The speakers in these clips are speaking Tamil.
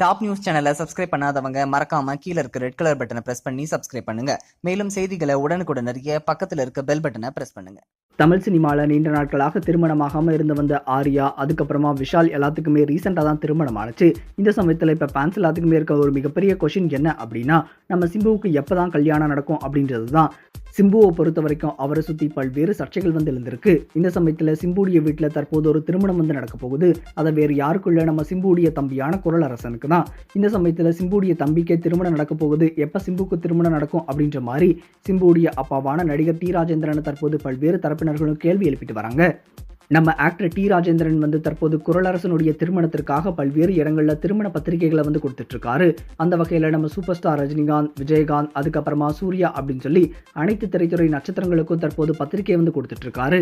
டாப் நியூஸ் சேனலை சப்ஸ்கிரைப் பண்ணாதவங்க மறக்காம கீழே இருக்க ரெட் கலர் பட்டனை பிரஸ் பண்ணி சப்ஸ்கிரைப் பண்ணுங்க. மேலும் செய்திகளை உடனுக்குடன் அறிய பக்கத்தில் இருக்க பெல் பட்டனை பிரஸ் பண்ணுங்க. தமிழ் சினிமாவில் நீண்ட நாட்களாக திருமணமாகாமல் இருந்து வந்த ஆர்யா அதுக்கப்புறமா விஷால் எல்லாத்துக்குமே ரீசெண்டாக தான் திருமணம் ஆச்சு இந்த சமயத்தில் இப்போ ஃபேன்ஸ் எல்லாத்துக்குமே இருக்க ஒரு மிகப்பெரிய கொஷின் என்ன அப்படின்னா நம்ம சிம்புவுக்கு எப்போ தான் கல்யாணம் நடக்கும் அப்படின்றது தான் சிம்புவை பொறுத்த வரைக்கும் அவரை சுற்றி பல்வேறு சர்ச்சைகள் வந்து எழுந்திருக்கு. இந்த சமயத்தில் சிம்புடைய வீட்டில் தற்போது ஒரு திருமணம் வந்து நடக்க போகுது. அதை வேறு யாருக்குள்ள நம்ம சிம்புடைய தம்பியான குரல் அரசனுக்கு தான். இந்த சமயத்தில் சிம்புடைய தம்பிக்கே திருமணம் நடக்க போகுது. எப்போ சிம்புக்கு திருமணம் நடக்கும் அப்படின்ற மாதிரி சிம்புடைய அப்பாவான நடிகர் டி. ராஜேந்திரன் தற்போது பல்வேறு தரப்பினர்களும் கேள்வி எழுப்பிட்டு வராங்க. நம்ம ஆக்டர் டி ராஜேந்திரன் வந்து தற்போது குரலரசனுடைய திருமணத்திற்காக பல்வேறு இடங்களில் திருமண பத்திரிகைகளை வந்து கொடுத்துட்டு இருக்காரு அந்த வகையில் நம்ம சூப்பர் ஸ்டார் ரஜினிகாந்த் விஜயகாந்த் அதுக்கப்புறமா சூர்யா அப்படின்னு சொல்லி அனைத்து திரைத்துறை நட்சத்திரங்களுக்கும் தற்போது பத்திரிகை வந்து கொடுத்துட்டு இருக்காரு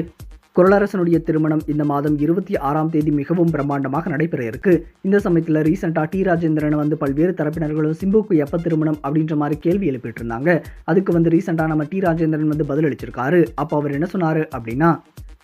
குரலரசனுடைய திருமணம் இந்த மாதம் இருபத்தி ஆறாம் தேதி மிகவும் பிரம்மாண்டமாக நடைபெற இருக்கு. இந்த சமயத்தில் ரீசெண்டாக டி ராஜேந்திரன் வந்து பல்வேறு தரப்பினர்களும் சிம்புக்கு எப்போ திருமணம் அப்படின்ற மாதிரி கேள்வி எழுப்பிட்டு இருந்தாங்க அதுக்கு வந்து ரீசெண்டாக நம்ம டி ராஜேந்திரன் வந்து பதிலளிச்சிருக்காரு அப்போ அவர் என்ன சொன்னார் அப்படின்னா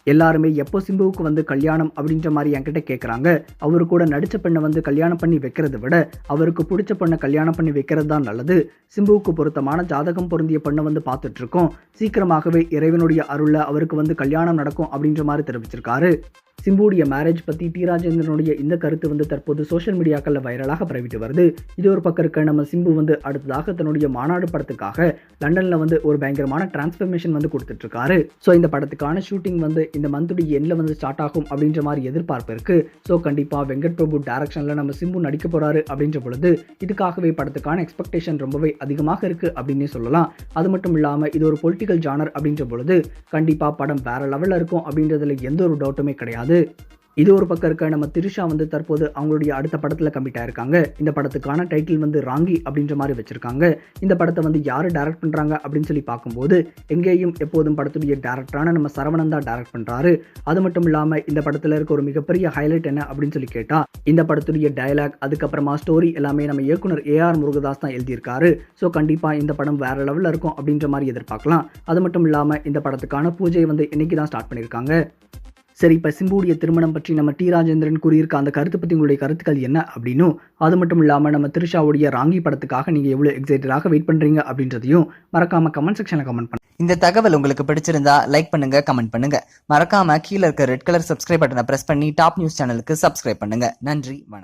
எல்லாருமே எப்போ சிம்புவுக்கு வந்து கல்யாணம் அப்படின்ற மாதிரி என்கிட்ட கேட்குறாங்க அவரு கூட நடித்த பெண்ணை வந்து கல்யாணம் பண்ணி வைக்கிறத விட அவருக்கு பிடிச்ச பெண்ணை கல்யாணம் பண்ணி வைக்கிறது தான் நல்லது. சிம்புவுக்கு பொருத்தமான ஜாதகம் பொருந்திய பெண்ணை வந்து பார்த்துட்டு இருக்கோம். சீக்கிரமாகவே இறைவனுடைய அருளில் அவருக்கு வந்து கல்யாணம் நடக்கும் அப்படின்ற மாதிரி தெரிவிச்சிருக்காரு. சிம்புடைய மேரேஜ் பற்றி டி. ராஜேந்திரனுடைய இந்த கருத்து வந்து தற்போது சோஷியல் மீடியாக்களில் வைரலாக பரவிட்டு வருது. இது ஒரு பக்கம் இருக்க நம்ம சிம்பு வந்து அடுத்ததாக தன்னுடைய மாநாடு படத்துக்காக லண்டனில் வந்து ஒரு பயங்கரமான டிரான்ஸ்ஃபர்மேஷன் வந்து கொடுத்துட்ருக்காரு. ஸோ இந்த படத்துக்கான ஷூட்டிங் வந்து இந்த மந்த்துடைய எண்ணில் வந்து ஸ்டார்ட் ஆகும் அப்படின்ற மாதிரி எதிர்பார்ப்பு இருக்குது ஸோ கண்டிப்பாக வெங்கட் பிரபு டேரக்ஷனில் நம்ம சிம்பு நடிக்க போகிறாரு அப்படின்ற பொழுது இதுக்காகவே படத்துக்கான எக்ஸ்பெக்டேஷன் ரொம்பவே அதிகமாக இருக்கு அப்படின்னே சொல்லலாம். அது மட்டும் இல்லாமல் இது ஒரு பொலிட்டிக்கல் ஜானர் அப்படின்ற பொழுது கண்டிப்பாக படம் வேற லெவலில் இருக்கும் அப்படின்றதுல எந்த ஒரு டவுட்டுமே கிடையாது. இது ஒரு பக்கம் இருக்க நம்ம திரிஷா வந்து தற்போது அவங்களுடைய அடுத்த படத்தில் கம்மிட் ஆயிருக்காங்க இந்த படத்துக்கான டைட்டில் வந்து ராங்கி அப்படின்ற மாதிரி வச்சுருக்காங்க. இந்த படத்தை வந்து யார் டேரக்ட் பண்ணுறாங்க அப்படின்னு சொல்லி பார்க்கும்போது எங்கேயும் எப்போதும் படத்துடைய டேரக்டரான நம்ம சரவணன் தான் டைரக்ட் பண்ணுறாரு அது மட்டும் இல்லாமல் இந்த படத்தில் இருக்க ஒரு மிகப்பெரிய ஹைலைட் என்ன அப்படின்னு சொல்லி கேட்டால் இந்த படத்துடைய டயலாக் அதுக்கப்புறமா ஸ்டோரி எல்லாமே நம்ம இயக்குனர் ஏஆர் முருகதாஸ் தான் எழுதியிருக்காரு. ஸோ கண்டிப்பாக இந்த படம் வேற லெவலில் இருக்கும் அப்படின்ற மாதிரி எதிர்பார்க்கலாம். அது மட்டும் இல்லாமல் இந்த படத்துக்கான பூஜையை வந்து இன்னைக்கு தான் ஸ்டார்ட் பண்ணியிருக்காங்க. சரி இப்போ சிம்புடைய திருமணம் பற்றி நம்ம டி. ராஜேந்திரன் கூறியிருக்க அந்த கருத்து பற்றி உங்களுடைய கருத்துக்கள் என்ன அப்படின்னும் அது மட்டும் இல்லாமல் நம்ம திருஷாவுடைய ராங்கி படத்துக்காக நீங்கள் எவ்வளோ எக்ஸைட்டடாக வெயிட் பண்ணுறீங்க அப்படின்றதையும் மறக்காமல் கமெண்ட் செக்ஷனில் கமெண்ட் பண்ணுங்க இந்த தகவல் உங்களுக்கு பிடிச்சிருந்தா லைக் பண்ணுங்க கமெண்ட் பண்ணுங்க. மறக்காம கீழே இருக்க ரெட் கலர் சப்ஸ்கிரைப் பட்டனை பிரஸ் பண்ணி டாப் நியூஸ் சேனலுக்கு சப்ஸ்கிரைப் பண்ணுங்க. நன்றி வணக்கம்.